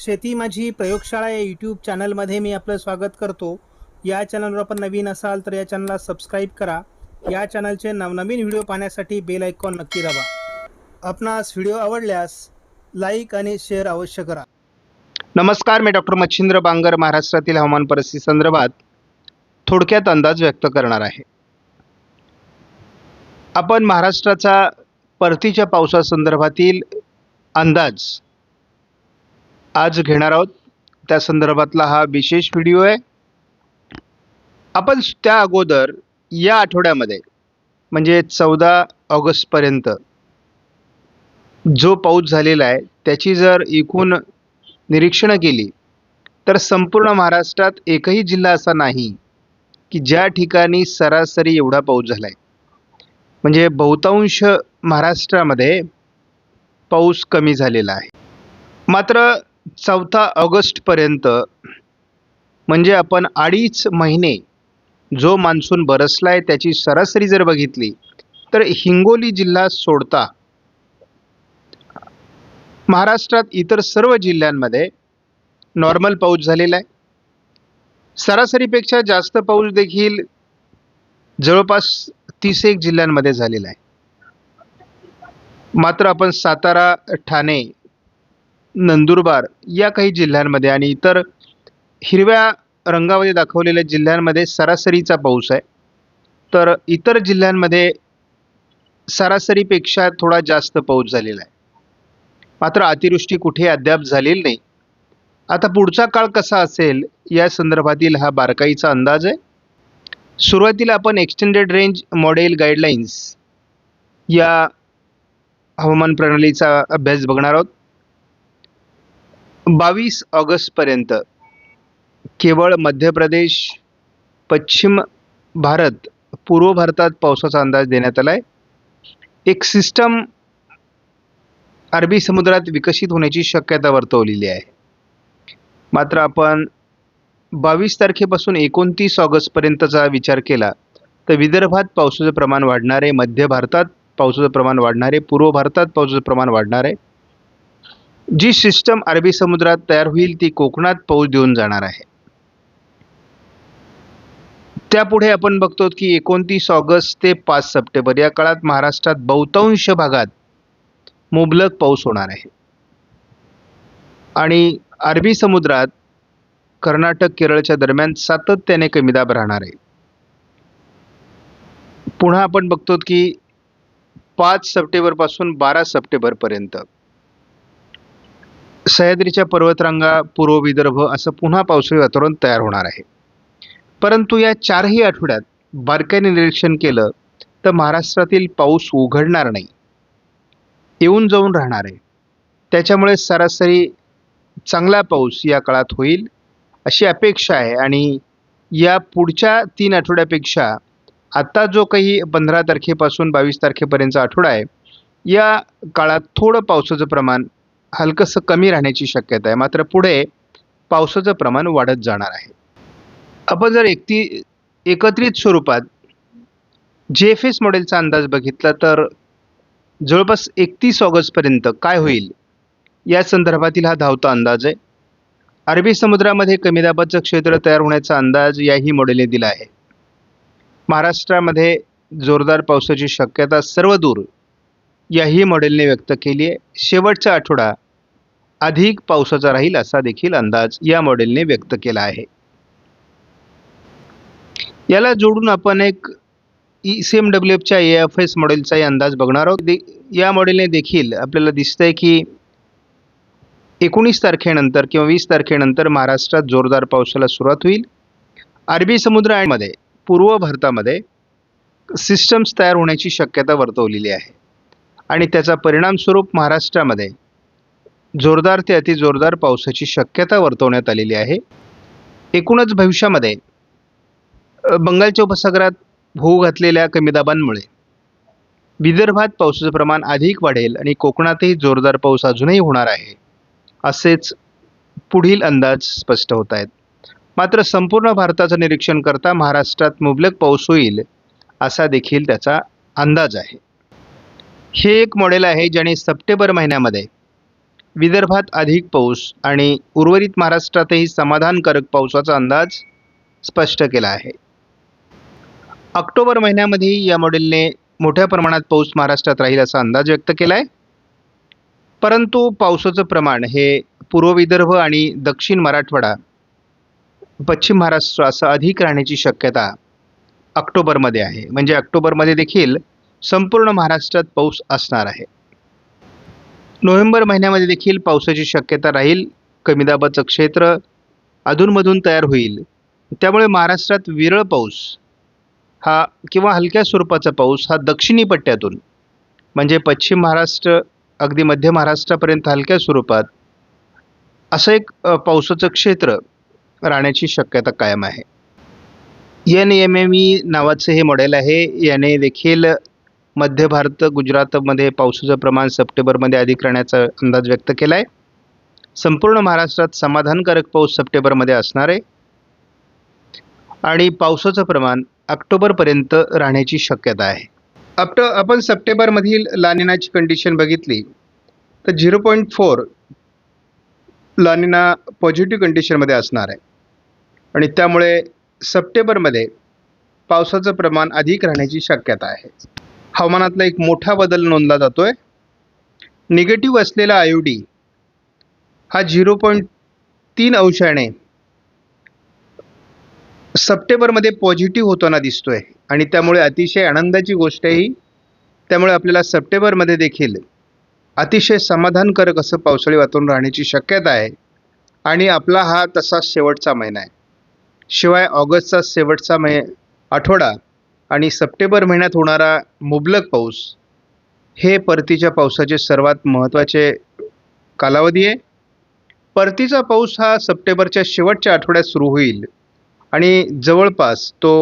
शेती माझी प्रयोगशाळा या यूट्यूब चॅनलमध्ये मी आपलं स्वागत करतो. या चॅनलवर आपण नवीन असाल तर या चॅनलला सबस्क्राईब करा. या चॅनलचे नवनवीन व्हिडिओ पाहण्यासाठी बेल आयकॉन नक्की दाबा. आपणास व्हिडिओ आवडल्यास लाईक आणि शेअर अवश्य करा. नमस्कार मी डॉक्टर मच्छिंद्र बांगर महाराष्ट्रातील हवामान परिस्थिती संदर्भात थोडक्यात अंदाज व्यक्त करणार आहे. आपण महाराष्ट्राचा परतीच्या पावसासंदर्भातील अंदाज आज घेणार आहोत. त्या संदर्भातला हा विशेष व्हिडिओ आहे. आपण त्या अगोदर या आठवड्यामध्ये म्हणजे चौदा ऑगस्टपर्यंत जो पाऊस झालेला आहे त्याची जर एकूण निरीक्षणं केली तर संपूर्ण महाराष्ट्रात एकही जिल्हा असा नाही की ज्या ठिकाणी सरासरी एवढा पाऊस झाला आहे म्हणजे बहुतांश महाराष्ट्रामध्ये पाऊस कमी झालेला आहे. मात्र चौथा ऑगस्टपर्यंत म्हणजे आपण अडीच महिने जो मान्सून बरसला आहे त्याची सरासरी जर बघितली तर हिंगोली जिल्हा सोडता महाराष्ट्रात इतर सर्व जिल्ह्यांमध्ये नॉर्मल पाऊस झालेला आहे. सरासरीपेक्षा जास्त पाऊस देखील जवळपास तीस एक जिल्ह्यांमध्ये झालेला आहे. मात्र आपण सातारा ठाणे नंदुरबार या काही जिल्ह्यांमध्ये आणि इतर हिरव्या रंगामध्ये दाखवलेल्या जिल्ह्यांमध्ये सरासरीचा पाऊस आहे. तर इतर जिल्ह्यांमध्ये सरासरीपेक्षा थोडा जास्त पाऊस झालेला आहे. मात्र अतिवृष्टी कुठे अद्याप झालेली नाही. आता पुढचा काळ कसा असेल या संदर्भातील हा बारकाईचा अंदाज आहे. सुरुवातीला आपण एक्सटेंडेड रेंज मॉडेल गाईडलाईन्स या हवामान प्रणालीचा अभ्यास बघणार आहोत. बावीस ऑगस्टपर्यंत केवळ मध्य प्रदेश पश्चिम भारत पूर्व भारतात पावसाचा अंदाज देण्यात आला आहे एक सिस्टम अरबी समुद्रात विकसित होण्याची शक्यता वर्तवलेली आहे. मात्र आपण बावीस तारखेपासून एकोणतीस ऑगस्टपर्यंतचा विचार केला तर विदर्भात पावसाचं प्रमाण वाढणार आहे मध्य भारतात पावसाचं प्रमाण वाढणार आहे पूर्व भारतात पावसाचं प्रमाण वाढणार आहे. जी सिस्टम अरबी समुद्रात तयार होईल ती कोकणात पाऊस देऊन जाणार आहे. त्यापुढे आपण बघतो की एकोणतीस ऑगस्ट ते पाच सप्टेंबर या काळात महाराष्ट्रात बहुतांश भागात मुबलक पाऊस होणार आहे. आणि अरबी समुद्रात कर्नाटक केरळच्या दरम्यान सातत्याने कमी दाब राहणार आहे. पुन्हा आपण बघतो की पाच सप्टेंबरपासून बारा सप्टेंबरपर्यंत सह्याद्रीच्या पर्वतरांगा पूर्व विदर्भ असं पुन्हा पावसाळी वातावरण तयार होणार आहे. परंतु या चारही आठवड्यात बारकाईने निरीक्षण केलं तर महाराष्ट्रातील पाऊस उघडणार नाही. येऊन जाऊन राहणार आहे. त्याच्यामुळे सरासरी चांगला पाऊस या काळात होईल अशी अपेक्षा आहे आणि या पुढच्या तीन आठवड्यापेक्षा आत्ता जो काही पंधरा तारखेपासून बावीस तारखेपर्यंतचा आठवडा आहे या काळात थोडं पावसाचं प्रमाण हलकंसं कमी राहण्याची शक्यता आहे. मात्र पुढे पावसाचं प्रमाण वाढत जाणार आहे. आपण जर एकती एकत्रित स्वरूपात जे एफ एस मॉडेलचा अंदाज बघितला तर जवळपास एकतीस ऑगस्टपर्यंत काय होईल? या संदर्भातील हा धावता अंदाज आहे. अरबी समुद्रामध्ये कमी दाबाचं क्षेत्र तयार होण्याचा अंदाज याही मॉडेलने दिला आहे. महाराष्ट्रामध्ये जोरदार पावसाची शक्यता सर्वदूर याही मॉडेलने व्यक्त केली आहे. शेवटचा आठवडा अधिक पावसाचा राहील असा देखील अंदाज या मॉडेलने व्यक्त केला आहे. याला जोडून आपण एक ई सी एम डब्ल्यू एफच्या ए एफ एस मॉडेलचाही अंदाज बघणार आहोत. दे या मॉडेलने देखील आपल्याला दिसतंय की एकोणीस तारखेनंतर किंवा वीस तारखेनंतर महाराष्ट्रात जोरदार पावसाला सुरुवात होईल. अरबी समुद्रामध्ये पूर्व भारतामध्ये सिस्टम्स तयार होण्याची शक्यता वर्तवलेली आहे. आणि त्याचा परिणामस्वरूप महाराष्ट्रामध्ये जोरदार ते अतिजोरदार पावसाची शक्यता वर्तवण्यात आलेली आहे. एकूणच भविष्यामध्ये बंगालच्या उपसागरात होऊ घातलेल्या कमी दाबांमुळे विदर्भात पावसाचं प्रमाण अधिक वाढेल आणि कोकणातही जोरदार पाऊस अजूनही होणार आहे असेच पुढील अंदाज स्पष्ट होत आहेत. मात्र संपूर्ण भारताचं निरीक्षण करता महाराष्ट्रात मुबलक पाऊस होईल असा देखील त्याचा अंदाज आहे. हे एक मॉडेल आहे ज्याने सप्टेंबर महिन्यामध्ये विदर्भात अधिक पाऊस आणि उर्वरित महाराष्ट्रातही समाधानकारक पावसाचा अंदाज स्पष्ट केला आहे. ऑक्टोबर महिन्यामध्येही या मॉडेलने मोठ्या प्रमाणात पाऊस महाराष्ट्रात राहील असा अंदाज व्यक्त केला आहे परंतु पावसाचं प्रमाण हे पूर्व विदर्भ आणि दक्षिण मराठवाडा पश्चिम महाराष्ट्र असं अधिक राहण्याची शक्यता ऑक्टोबरमध्ये आहे. म्हणजे ऑक्टोबरमध्ये देखील संपूर्ण महाराष्ट्रात पाऊस असणार आहे. नोव्हेंबर महिन्यामध्ये देखील पावसाची शक्यता राहील. कमी दाबाचं क्षेत्र अधूनमधून तयार होईल. त्यामुळे महाराष्ट्रात विरळ पाऊस हा किंवा हलक्या स्वरूपाचा पाऊस हा दक्षिणी पट्ट्यातून म्हणजे पश्चिम महाराष्ट्र अगदी मध्य महाराष्ट्रापर्यंत हलक्या स्वरूपात असं एक पावसाचं क्षेत्र राहण्याची शक्यता कायम आहे. एन एम एम ई नावाचं हे मॉडेल आहे. याने देखील मध्य भारत गुजरातमध्ये पावसाचं प्रमाण सप्टेंबरमध्ये अधिक राहण्याचा अंदाज व्यक्त केला आहे संपूर्ण महाराष्ट्रात समाधानकारक पाऊस सप्टेंबरमध्ये असणार आहे. आणि पावसाचं प्रमाण ऑक्टोबरपर्यंत राहण्याची शक्यता आहे. अप्ट आपण सप्टेंबरमधील लानिनाची कंडिशन बघितली. तर zero point four la nina positive कंडिशनमध्ये असणार आहे. आणि त्यामुळे सप्टेंबरमध्ये पावसाचं प्रमाण अधिक राहण्याची शक्यता आहे. हवामानातला एक मोठा बदल नोंदला जातो आहे निगेटिव्ह असलेला आयोडी हा झिरो पॉईंट तीन अंशाने सप्टेंबरमध्ये पॉझिटिव्ह होताना दिसतोय. आणि त्यामुळे अतिशय आनंदाची गोष्ट आहे ही. त्यामुळे आपल्याला सप्टेंबरमध्ये देखील अतिशय समाधानकारक असं पावसाळी वातावरण राहण्याची शक्यता आहे. आणि आपला हा तसा शेवटचा महिना आहे. शिवाय ऑगस्टचा शेवटचा मै आठवडा आणि सप्टेंबर महिन्यात होणारा मुबलक पाऊस हे परतीच्या पावसाचे सर्वात महत्त्वाचे कालावधी आहे. परतीचा पाऊस हा सप्टेंबरच्या शेवटच्या आठवड्यात सुरू होईल आणि जवळपास तो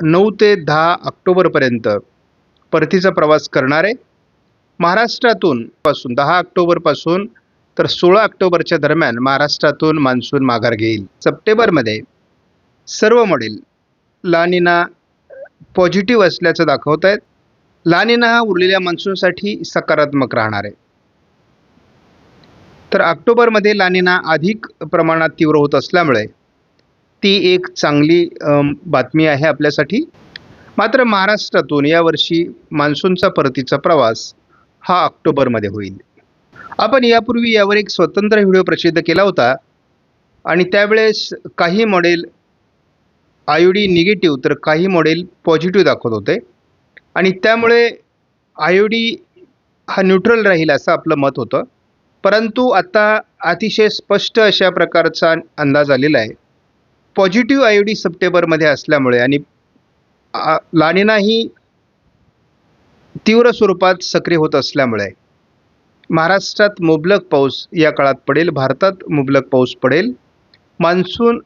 नऊ ते दहा ऑक्टोबरपर्यंत परतीचा प्रवास करणार आहे. महाराष्ट्रातून पासून दहा ऑक्टोबरपासून तर सोळा ऑक्टोबरच्या दरम्यान महाराष्ट्रातून मान्सून माघार घेईल. सप्टेंबरमध्ये सर्व मॉडेल लानिना पॉझिटिव्ह असल्याचं दाखवत आहेत. लानिना हा उरलेल्या मान्सूनसाठी सकारात्मक राहणार आहे. तर ऑक्टोबरमध्ये लानिना अधिक प्रमाणात तीव्र होत असल्यामुळे ती एक चांगली बातमी आहे आपल्यासाठी. मात्र महाराष्ट्रातून यावर्षी मान्सूनचा परतीचा प्रवास हा ऑक्टोबरमध्ये होईल. आपण यापूर्वी यावर एक स्वतंत्र व्हिडिओ प्रसिद्ध केला होता. आणि त्यावेळेस काही मॉडेल आय डी निगेटिव्ह तर काही मॉडेल पॉझिटिव्ह दाखवत होते. आणि त्यामुळे आय डी हा न्यूट्रल राहील असं आपलं मत होतं. परंतु आता अतिशय स्पष्ट अशा प्रकारचा अंदाज आलेला आहे. पॉझिटिव्ह आय डी सप्टेंबरमध्ये असल्यामुळे आणि आ- लानिना ही तीव्र स्वरूपात सक्रिय होत असल्यामुळे महाराष्ट्रात मुबलक पाऊस या काळात पडेल भारतात मुबलक पाऊस पडेल. मान्सून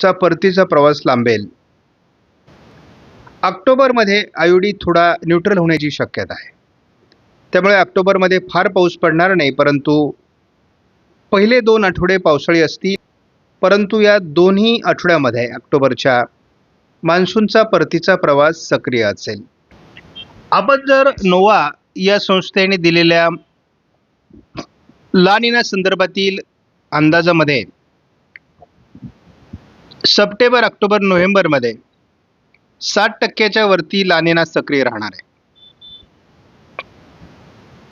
चा परतीचा प्रवास लांबेल. ऑक्टोबरमध्ये आयोडी थोडा न्यूट्रल होण्याची शक्यता आहे. त्यामुळे ऑक्टोबरमध्ये फार पाऊस पडणार नाही परंतु पहिले दोन आठवडे पावसाळी असतील परंतु या दोन्ही आठवड्यामध्ये ऑक्टोबरच्या मान्सूनचा परतीचा प्रवास सक्रिय असेल. आपण जर नोवा या संस्थेने दिलेल्या लानिना संदर्भातील अंदाजामध्ये सप्टेंबर ऑक्टोबर नोव्हेंबरमध्ये साठ टक्क्याच्या वरती लानिना सक्रिय राहणार आहे.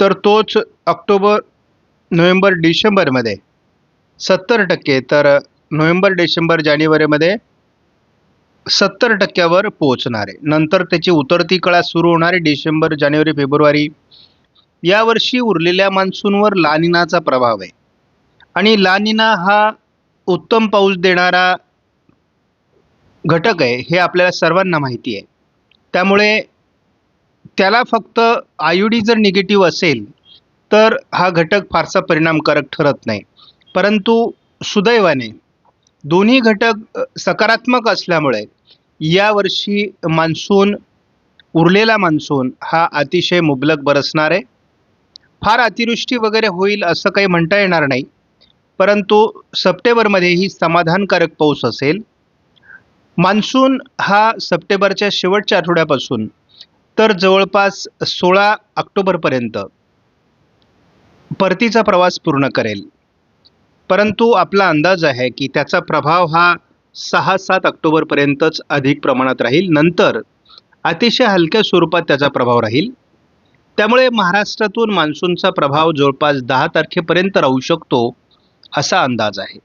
तर तोच ऑक्टोबर नोव्हेंबर डिसेंबरमध्ये सत्तर टक्के तर नोव्हेंबर डिसेंबर जानेवारीमध्ये सत्तर टक्क्यावर पोहोचणार आहे. नंतर त्याची उतरती कळा सुरू होणार आहे डिसेंबर जानेवारी फेब्रुवारी. यावर्षी उरलेल्या मान्सूनवर लानिनाचा प्रभाव आहे. आणि लानिना हा उत्तम पाऊस देणारा घटक आहे हे आपल्याला सर्वांना माहिती आहे. त्यामुळे त्याला फक्त आयुडी जर निगेटिव्ह असेल तर हा घटक फारसा परिणामकारक ठरत नाही. परंतु सुदैवाने दोन्ही घटक सकारात्मक असल्यामुळे यावर्षी मान्सून उरलेला मान्सून हा अतिशय मुबलक बरसणार आहे. फार अतिवृष्टी वगैरे होईल असं काही म्हणता येणार नाही परंतु सप्टेंबरमध्येही समाधानकारक पाऊस असेल. मान्सून हा सप्टेंबरच्या शेवटच्या आठवड्यापासून तर जवळपास सोळा ऑक्टोबरपर्यंत परतीचा प्रवास पूर्ण करेल. परंतु आपला अंदाज आहे की त्याचा प्रभाव हा सहा सात ऑक्टोबरपर्यंतच अधिक प्रमाणात राहील. नंतर अतिशय हलक्या स्वरूपात त्याचा प्रभाव राहील. त्यामुळे महाराष्ट्रातून मान्सूनचा प्रभाव जवळपास दहा तारखेपर्यंत राहू शकतो असा अंदाज आहे.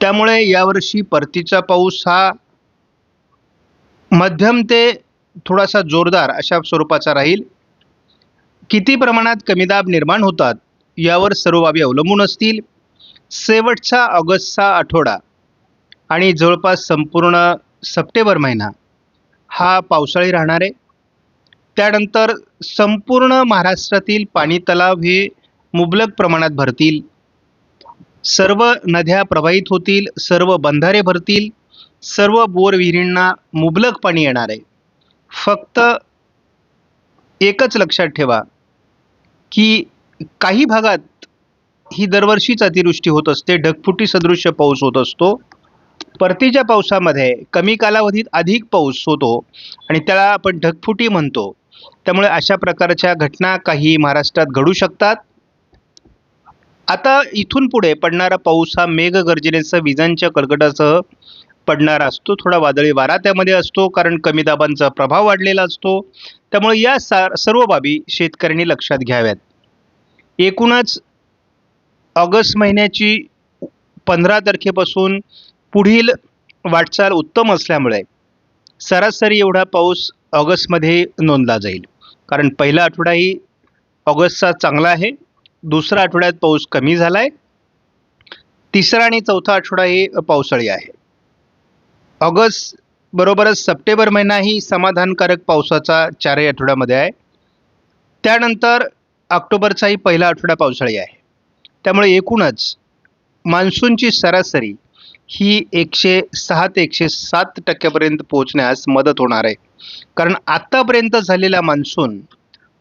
त्यामुळे यावर्षी परतीचा पाऊस हा मध्यम ते थोडासा जोरदार अशा स्वरूपाचा राहील. किती प्रमाणात कमी दाब निर्माण होतात यावर सर्व बाबी अवलंबून असतील. शेवटचा ऑगस्टचा आठवडा आणि जवळपास संपूर्ण सप्टेंबर महिना हा पावसाळी राहणार आहे. त्यानंतर संपूर्ण महाराष्ट्रातील पाणी तलाव हे मुबलक प्रमाणात भरतील. सर्व नद्या प्रवाहित होतील सर्व बंधारे भरतील सर्व बोर विहिरींना मुबलक पाणी येणार आहे. फक्त एकच लक्षात ठेवा की काही भागात ही दरवर्षीच अतिवृष्टी होत असते ढगफुटी सदृश्य पाऊस होत असतो. परतीच्या पावसामध्ये कमी कालावधीत अधिक पाऊस होतो आणि त्याला आपण ढगफुटी म्हणतो. त्यामुळे अशा प्रकारच्या घटना काही महाराष्ट्रात घडू शकतात. आता इथून पुढे पडणारा पाऊस हा मेघगर्जनेसह विजांच्या कडकडासह पडणारा असतो. थोडा वादळी वारा त्यामध्ये असतो कारण कमी दाबांचा प्रभाव वाढलेला असतो. त्यामुळे या सा सर्व बाबी शेतकऱ्यांनी लक्षात घ्याव्यात. एकूणच ऑगस्ट महिन्याची पंधरा तारखेपासून पुढील वाटचाल उत्तम असल्यामुळे सरासरी एवढा पाऊस ऑगस्टमध्ये नोंदला जाईल. कारण पहिला आठवडाही ऑगस्टचा चांगला आहे. दुसऱ्या आठवड्यात पाऊस कमी झाला आहे तिसरा आणि चौथा आठवडा हे पावसाळी आहे. ऑगस्ट बरोबरच सप्टेंबर महिनाही समाधानकारक पावसाचा चारही आठवड्यामध्ये आहे. त्यानंतर ऑक्टोबरचाही पहिला आठवडा पावसाळी आहे. त्यामुळे एकूणच मान्सूनची सरासरी ही एकशे सहा ते एकशे सात टक्क्यापर्यंत पोहोचण्यास मदत होणार आहे. कारण आत्तापर्यंत झालेला मान्सून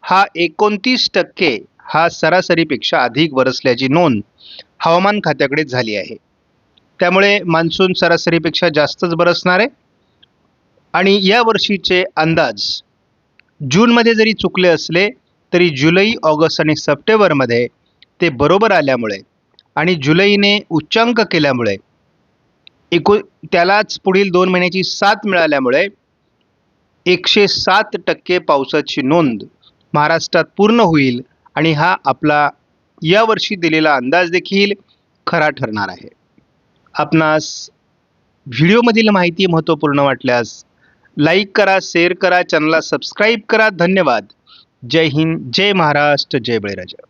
हा एकोणतीस टक्के हा सरासरीपेक्षा अधिक बरसल्याची नोंद हवामान खात्याकडे झाली आहे. त्यामुळे मान्सून सरासरीपेक्षा जास्तच बरसणार आहे. आणि या वर्षीचे अंदाज जूनमध्ये जरी चुकले असले तरी जुलै ऑगस्ट आणि सप्टेंबरमध्ये ते बरोबर आल्यामुळे आणि जुलैने उच्चांक केल्यामुळे एकू त्यालाच पुढील दोन महिन्याची साथ मिळाल्यामुळे एकशे सात टक्के पावसाची नोंद महाराष्ट्रात पूर्ण होईल आणि हा आपला यावर्षी दिलेला अंदाज देखील खरा ठरणार आहे. आपणास व्हिडिओमधील माहिती महत्त्वपूर्ण वाटल्यास लाईक करा शेअर करा चॅनलला सबस्क्राईब करा. धन्यवाद. जय हिंद जय महाराष्ट्र जय बळीराजा.